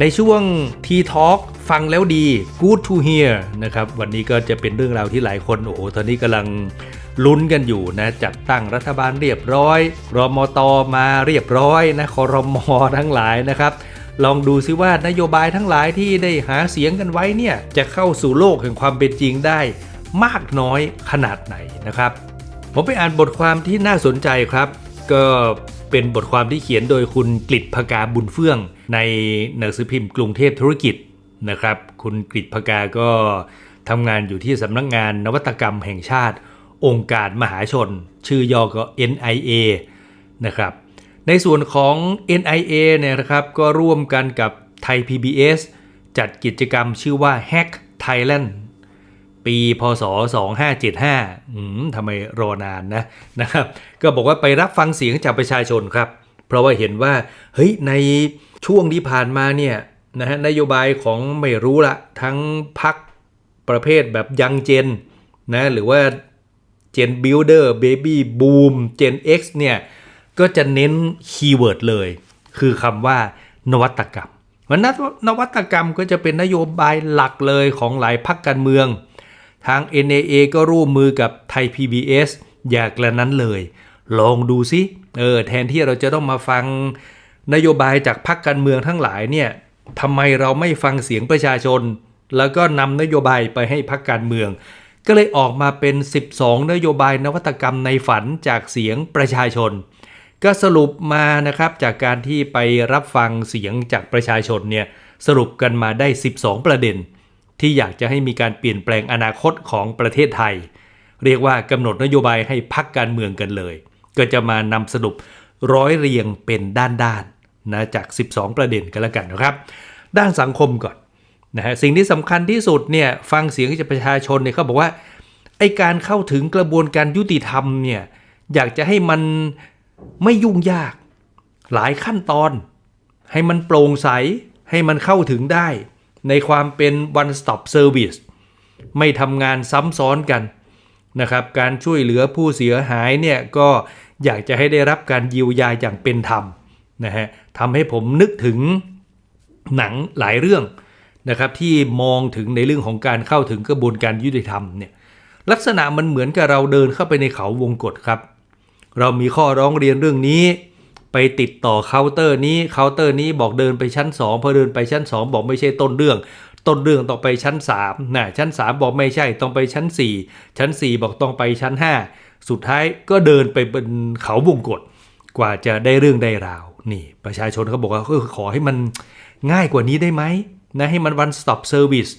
ในช่วง T Talk ฟังแล้วดี Good to hear นะครับวันนี้ก็จะเป็นเรื่องราวที่หลายคนโอ้โหตอนนี้กำลังลุ้นกันอยู่นะจัดตั้งรัฐบาลเรียบร้อยรอมตอมาเรียบร้อยนะคอรมอทั้งหลายนะครับ ลองดูซิว่านโยบายทั้งหลายที่ได้หาเสียงกันไว้เนี่ยจะเข้าสู่โลกแห่งความเป็นจริงได้ มากน้อยขนาดไหนนะครับ ผมไปอ่านบทความที่น่าสนใจครับ ก็เป็นบทความที่เขียนโดยคุณกฤษพกาบุญเฟื่อง ในหนังสือพิมพ์กรุงเทพธุรกิจนะครับ คุณกฤษพกาก็ทำงานอยู่ที่สำนักงงานนวัตกรรมแห่งชาติ องค์การมหาชน ชื่อย่อก็ NIA นะครับ ในส่วนของ NIA เนี่ยนะครับก็ร่วมกันกับไทย PBS จัดกิจกรรมชื่อว่า Hack Thailand ปี พศ 2575อืมทำไมรอนานนะนะครับ ก็บอกว่าไปรับฟังเสียงจากประชาชนครับ เพราะว่าเห็นว่าเฮ้ยในช่วงที่ผ่านมาเนี่ยนะฮะนโยบายของไม่รู้ละทั้งพักประเภทแบบยังเจนนะหรือว่าเจนบิลเดอร์เบบี้บูมเจน X เนี่ยก็จะเน้นคีย์เวิร์ดเลย คือคำว่านวัตกรรมวันนั้นนวัตกรรมก็จะเป็นนโยบายหลักเลยของหลายพักการเมือง ทาง NAA ก็ร่วมมือกับไทย PBS อยากระนั้นเลย ลองดูซิเออแทนที่เราจะต้องมาฟังนโยบายจากพรรคการเมืองทั้งหลายเนี่ยทำไมเราไม่ฟังเสียงประชาชน แล้วก็นำนโยบายไปให้พรรคการเมือง ก็เลยออกมาเป็น 12 นโยบายนวัตกรรมในฝันจากเสียงประชาชน ก็สรุปมานะครับจากการที่ไปรับฟังเสียงจากประชาชนเนี่ยสรุปกันมาได้ 12 ประเด็น ที่อยากจะให้มีการเปลี่ยนแปลงอนาคตของประเทศไทย เรียกว่ากำหนดนโยบายให้พักการเมืองกันเลย ก็จะมานำสรุปร้อยเรียงเป็นด้านๆนะจาก 12 ประเด็นกันแล้วกันนะครับ ด้านสังคมก่อนนะฮะสิ่งที่สำคัญที่สุดเนี่ยฟังเสียงจากประชาชนเนี่ยเขาบอกว่าไอการเข้าถึงกระบวนการยุติธรรมเนี่ยอยากจะให้มันไม่ยุ่งยากหลายขั้นตอน ให้มันโปร่งใสให้มันเข้าถึงได้ ในความเป็น one stop service ไม่ทำงานซ้ำซ้อนกันนะครับ การช่วยเหลือผู้เสียหายเนี่ยก็อยากจะให้ได้รับการเยียวยาอย่างเป็นธรรมนะฮะทำให้ผมนึกถึงหนังหลายเรื่องนะครับที่มองถึงในเรื่องของการเข้าถึงกระบวนการยุติธรรมเนี่ยลักษณะมันเหมือนกับเราเดินเข้าไปในเขาวงกฏครับ เรามีข้อร้องเรียนเรื่องนี้ ไปติดต่อเคาน์เตอร์นี้เคาน์เตอร์นี้บอกเดินไปชั้น 2 พอเดินไปชั้น 2 บอกไม่ใช่ต้นเรื่อง ต้นเรื่องต้องไปชั้น3นะชั้น 3 บอกไม่ใช่ต้องไปชั้น 4 ชั้น 4 บอกต้องไปชั้น 5 สุดท้ายก็เดินไปบนเขาวงกฏกว่าจะได้เรื่องได้ราวนี่ ประชาชนเขาบอกว่าขอให้มันง่ายกว่านี้ได้ไหมนะให้มัน one stop service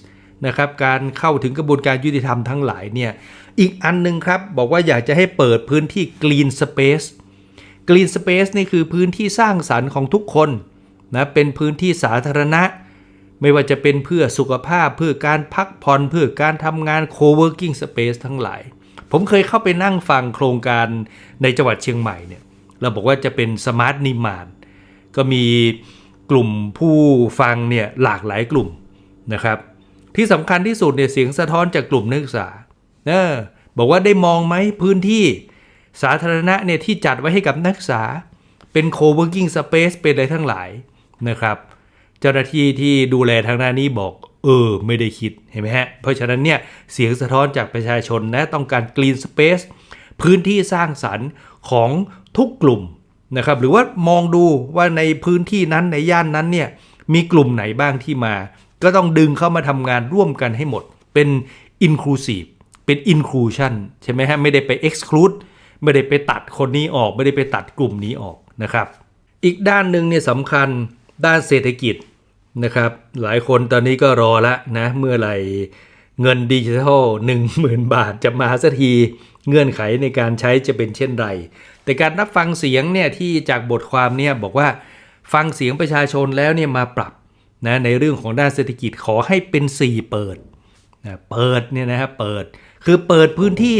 นะครับการเข้าถึงกระบวนการยุติธรรมทั้งหลายเนี่ยอีกอันหนึงครับ บอกว่าอยากจะให้เปิดพื้นที่ green space green space นี่คือพื้นที่สร้างสรรค์ของทุกคนนะเป็นพื้นที่สาธารณะ ไม่ว่าจะเป็นเพื่อสุขภาพเพื่อการพักผ่อนเพื่อการทำงาน co-working space ทั้งหลาย ผมเคยเข้าไปนั่งฟังโครงการในจังหวัดเชียงใหม่เนี่ยเราบอกว่าจะเป็นสมาร์ทนิมานก็มีกลุ่มผู้ฟังเนี่ยหลากหลายกลุ่มนะครับที่สำคัญที่สุดเนี่ยเสียงสะท้อนจากกลุ่มนักศึกษาเออบอกว่าได้มองไหมพื้นที่ สาธารณะเนี่ยที่จัดไว้ให้กับนักศึกษา เป็น co-working space เป็นอะไรทั้งหลายนะครับ เจ้าหน้าที่ที่ดูแลทางด้านนี้บอก เออ ไม่ได้คิดเห็นไหมฮะ เพราะฉะนั้นเนี่ยเสียงสะท้อนจากประชาชนนะต้องการ green space พื้นที่สร้างสรรค์ของทุกกลุ่มนะครับหรือว่ามองดูว่าในพื้นที่นั้นในย่านนั้นเนี่ยมีกลุ่มไหนบ้างที่มา ก็ต้องดึงเข้ามาทำงานร่วมกันให้หมด เป็น inclusive เป็น inclusion ใช่ไหมฮะ ไม่ได้ไป exclude ไม่ได้ไปตัดคนนี้ออก ไม่ได้ไปตัดกลุ่มนี้ออกนะครับ อีกด้านหนึ่งเนี่ยสำคัญด้านเศรษฐกิจนะครับ หลายคนตอนนี้ก็รอละนะ เมื่อไหร่เงินดิจิทัล10,000 บาทจะมาสักทีเงื่อนไขในการใช้จะเป็นเช่นไร แต่การรับฟังเสียงเนี่ยที่จากบทความเนี่ยบอกว่าฟังเสียงประชาชนแล้วเนี่ยมาปรับนะในเรื่องของด้านเศรษฐกิจขอให้เป็น 4 เปิดนะเปิดเนี่ยนะครับเปิดคือเปิดพื้นที่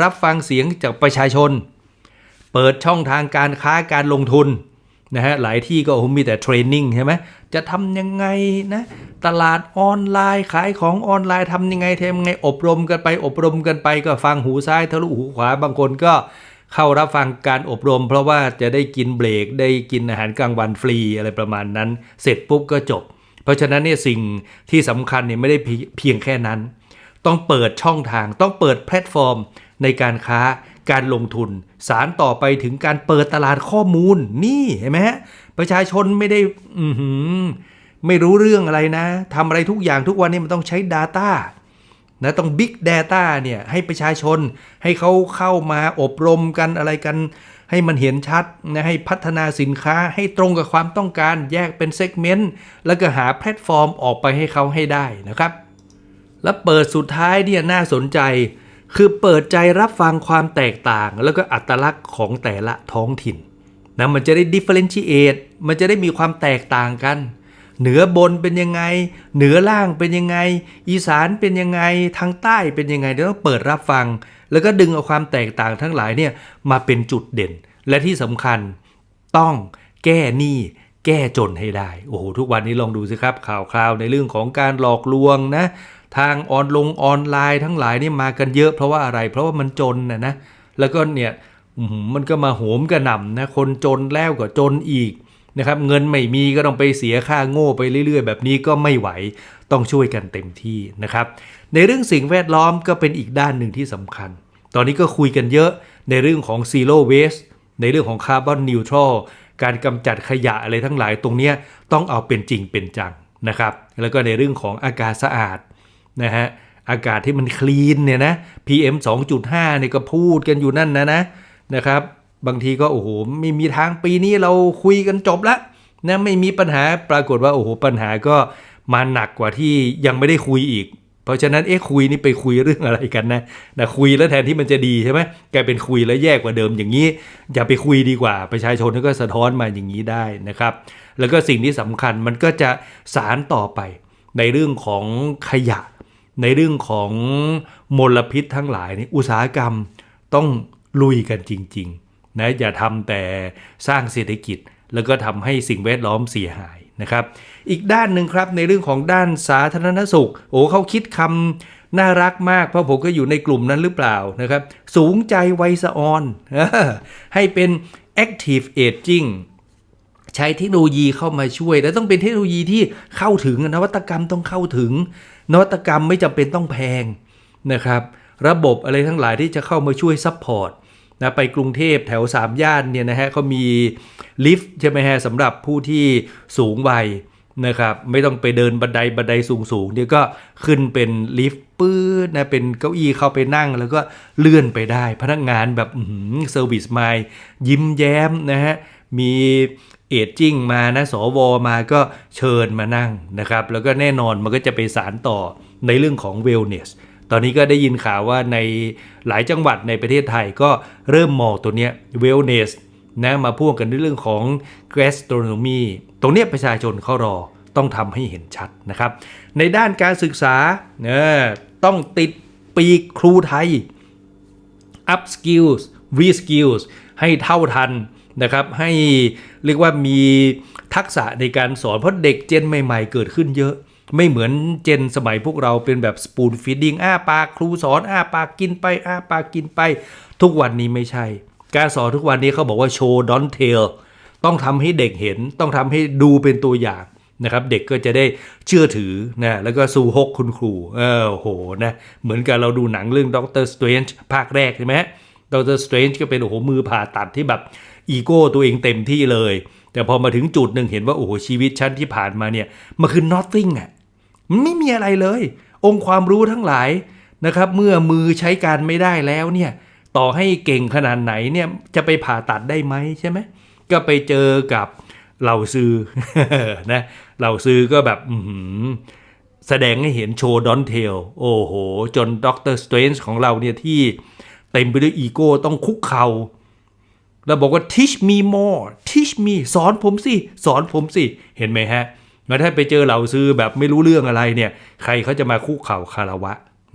รับฟังเสียงจากประชาชน เปิดช่องทางการค้าการลงทุนนะฮะหลายที่ก็มีแต่เทรนนิ่งใช่ไหมจะทำยังไงนะตลาดออนไลน์ขายของออนไลน์ทำยังไงทำยังไงอบรมกันไป อบรมกันไปก็ฟังหูซ้ายทะลุหูขวาบางคนก็เข้ารับฟังการอบรม เพราะว่าจะได้กินเบรกได้กินอาหารกลางวันฟรีอะไรประมาณนั้น เสร็จปุ๊บก็จบ เพราะฉะนั้นเนี่ยสิ่งที่สำคัญเนี่ยไม่ได้เพียงแค่นั้น ต้องเปิดช่องทางต้องเปิดแพลตฟอร์ม ในการค้าการลงทุน สารต่อไปถึงการเปิดตลาดข้อมูลนี่เห็นไหมฮะประชาชนไม่ได้อืไม่รู้เรื่องอะไรนะทำอะไรทุกอย่างทุกวันนี้มันต้องใช้ Data นะต้อง Big Data เนี่ยให้ประชาชนให้เขาเข้ามาอบรมกันอะไรกัน ให้มันเห็นชัดนะให้พัฒนาสินค้าให้ตรงกับความต้องการแยกเป็นเซกเมนต์แล้วก็หาแพลตฟอร์มออกไปให้เขาให้ได้นะครับ และเปิดสุดท้ายเนี่ยน่าสนใจ คือเปิดใจรับฟังความแตกต่าง แล้วก็อัตลักษณ์ของแต่ละท้องถิ่นนะมันจะได้ differentiate มันจะได้มีความแตกต่างกัน เหนือบนเป็นยังไง เหนือล่างเป็นยังไง อีสานเป็นยังไง ทางใต้เป็นยังไงเดี๋ยวต้องเปิดรับฟัง แล้วก็ดึงเอาความแตกต่างทั้งหลายเนี่ยมาเป็นจุดเด่น และที่สำคัญต้องแก้หนี้แก้จนให้ได้ โอ้โห ทุกวันนี้ลองดูสิครับ ข่าวคราวในเรื่องของการหลอกลวงนะ ทางออนลงออนไลน์ทั้งหลายนี่มากันเยอะเพราะว่าอะไร เพราะว่ามันจนนะนะแล้วก็เนี่ยมันก็มาโหมกระหน่ำนะคนจนแล้วก็จนอีกนะครับเงินไม่มีก็ต้องไปเสียค่าโง่ไปเรื่อย ๆ แบบนี้ก็ไม่ไหวต้องช่วยกันเต็มที่นะครับ ในเรื่องสิ่งแวดล้อมก็เป็นอีกด้านหนึ่งที่สำคัญ ตอนนี้ก็คุยกันเยอะในเรื่องของ zero waste ในเรื่องของ carbon neutral การกำจัดขยะอะไรทั้งหลายตรงนี้ต้องเอาเป็นจริงเป็นจังนะครับ แล้วก็ในเรื่องของอากาศสะอาด นะฮะอากาศที่มันคลีนเนี่ยนะ PM 2.5เนี่ยก็พูดกันอยู่นั่นนะนะนะครับ บางทีก็โอ้โหไม่มีทางปีนี้เราคุยกันจบละนะไม่มีปัญหาปรากฏว่าโอ้โหปัญหาก็มาหนักกว่าที่ยังไม่ได้คุยอีก เพราะฉะนั้นเอ๊ะคุยนี่ไปคุยเรื่องอะไรกันนะนะคุยแล้วแทนที่มันจะดีใช่ไหมกลายเป็นคุยแล้วแย่กว่าเดิมอย่างนี้ อย่าไปคุยดีกว่า ประชาชนก็สะท้อนมาอย่างนี้ได้นะครับ แล้วก็สิ่งที่สำคัญมันก็จะสารต่อไปในเรื่องของขยะ ในเรื่องของมลพิษทั้งหลายนี่อุตสาหกรรมต้องลุยกันจริงๆนะอย่าทำแต่สร้างเศรษฐกิจ แล้วก็ทำให้สิ่งแวดล้อมเสียหายนะครับ อีกด้านหนึ่งครับในเรื่องของด้านสาธารณสุข โอ้เขาคิดคำน่ารักมาก เพราะผมก็อยู่ในกลุ่มนั้นหรือเปล่านะครับ สูงใจไวสะออน ให้เป็น active aging ใช้เทคโนโลยีเข้ามาช่วย และต้องเป็นเทคโนโลยีที่เข้าถึงนวัตกรรมต้องเข้าถึง นวัตกรรมไม่จำเป็นต้องแพงนะครับระบบอะไรทั้งหลายที่จะเข้ามาช่วยซัพพอร์ตนะไปกรุงเทพแถว 3 ย่านเนี่ยนะฮะเขามีลิฟต์ใช่ไหมฮะสำหรับผู้ที่สูงวัยนะครับไม่ต้องไปเดินบันไดบันไดสูงๆเดี๋ยก็ขึ้นเป็นลิฟต์ปื้ดนะเป็นเก้าอี้เข้าไปนั่ง แล้วก็เลื่อนไปได้ พนักงานแบบเซอร์วิสมายิ้มแย้มนะฮะมี เอจจิ้งมานะสวมาก็เชิญมานั่งนะครับ แล้วก็แน่นอนมันก็จะไปสารต่อในเรื่องของเวลเนสตอนนี้ก็ได้ยินข่าวว่าในหลายจังหวัดในประเทศไทยก็เริ่มมองตัวเนี้ย wellness นะมาพ่วงกันในเรื่องของ gastronomy ตรงเนี้ยประชาชนเขารอต้องทำให้เห็นชัดนะครับ ในด้านการศึกษาเนี่ยต้องติดปีกครูไทย up skills re skills ให้เท่าทัน นะครับ ให้เรียกว่ามีทักษะในการสอนเพราะเด็กเจนใหม่ๆ เกิดขึ้นเยอะ ไม่เหมือนเจนสมัยพวกเราเป็นแบบสปูนฟีดดิ้งอ้าปากครูสอนอ้าปากกินไปอ้าปากกินไป ทุกวันนี้ไม่ใช่ การสอนทุกวันนี้เขาบอกว่าโชว์ดอนเทลต้องทำให้เด็กเห็นต้องทำให้ดูเป็นตัวอย่างนะครับเด็กก็จะได้เชื่อถือนะแล้วก็สู่ฮกคุณครูเออโหนะเหมือนกับเราดูหนังเรื่องด็อกเตอร์สเตรนจ์ภาคแรกใช่ไหมด็อกเตอร์สเตรนจ์ก็เป็นโอ้โหมือผ่าตัดที่แบบ อีโก้ตัวเองเต็มที่เลย แต่พอมาถึงจุดหนึ่งเห็นว่าโอ้โหชีวิตฉันที่ผ่านมาเนี่ยมันคือ nothing อะมันไม่มีอะไรเลย องค์ความรู้ทั้งหลายนะครับ เมื่อมือใช้การไม่ได้แล้วเนี่ยต่อให้เก่งขนาดไหนเนี่ยจะไปผ่าตัดได้ไหมใช่ไหมก็ไปเจอกับเหล่าซื้อนะเหล่าซื้อก็แบบแสดงให้เห็นโชว์ดอนเทลโอ้โห จนด็อกเตอร์สเตรนจ์ของเราเนี่ยที่เต็มไปด้วยอีโก้ต้องคุกเขา่า แล้วบอกว่า teach me more teach me สอนผมสิ สอนผมสิ เห็นไหมฮะแล้วถ้าไปเจอเหล่าซื้อแบบไม่รู้เรื่องอะไรเนี่ย ใครเขาจะมาคุกเข่าคารวะ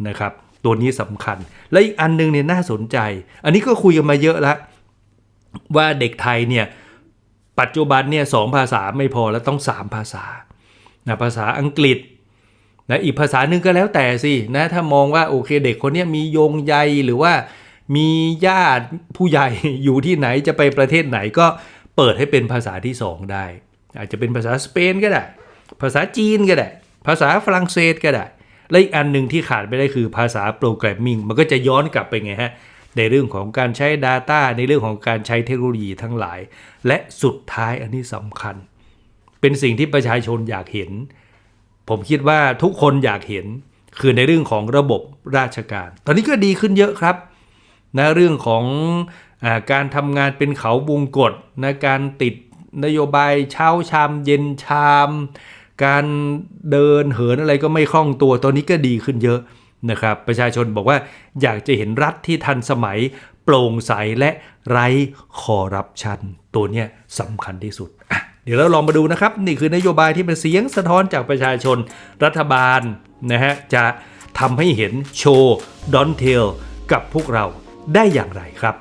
นะครับ ตัวนี้สำคัญ และอีกอันหนึงเนี่ยน่าสนใจ อันนี้ก็คุยกันมาเยอะแล้วว่าเด็กไทยเนี่ย ปัจจุบันเนี่ยสองภาษาไม่พอแล้วต้องสามภาษานะภาษาอังกฤษนะอีกภาษาหนึ่งก็แล้วแต่สินะถ้ามองว่าโอเคเด็กคนนี้มีโยงใยหรือว่า มีญาติผู้ใหญ่อยู่ที่ไหนจะไปประเทศไหนก็เปิดให้เป็นภาษาที่สองได้ อาจจะเป็นภาษาสเปนก็ได้ ภาษาจีนก็ได้ ภาษาฝรั่งเศสก็ได้ และอีกอันหนึ่งที่ขาดไม่ได้คือภาษาโปรแกรมมิ่งมันก็จะย้อนกลับไปไงฮะในเรื่องของการใช้ Data ในเรื่องของการใช้เทคโนโลยีทั้งหลาย และสุดท้ายอันนี้สำคัญ เป็นสิ่งที่ประชาชนอยากเห็น ผมคิดว่าทุกคนอยากเห็น คือในเรื่องของระบบราชการ ตอนนี้ก็ดีขึ้นเยอะครับ นะเรื่องของอการทำงานเป็นเขาวงกฏนะการติดนโยบายเช้าชามเย็นชาม การเดินเหินอะไรก็ไม่คล่องตัวตอนนี้ก็ดีขึ้นเยอะนะครับประชาชนบอกว่าอยากจะเห็นรัฐที่ทันสมัยโปร่งใสและไร้คอร์รัปชัน ตัวเนี้ยสำคัญที่สุด เดี๋ยวเราลองมาดูนะครับ นี่คือนโยบายที่เป็นเสียงสะท้อนจากประชาชนรัฐบาลนะฮะจะทำให้เห็นโชว์ดอนเทลกับพวกเรา ได้อย่างไรครับ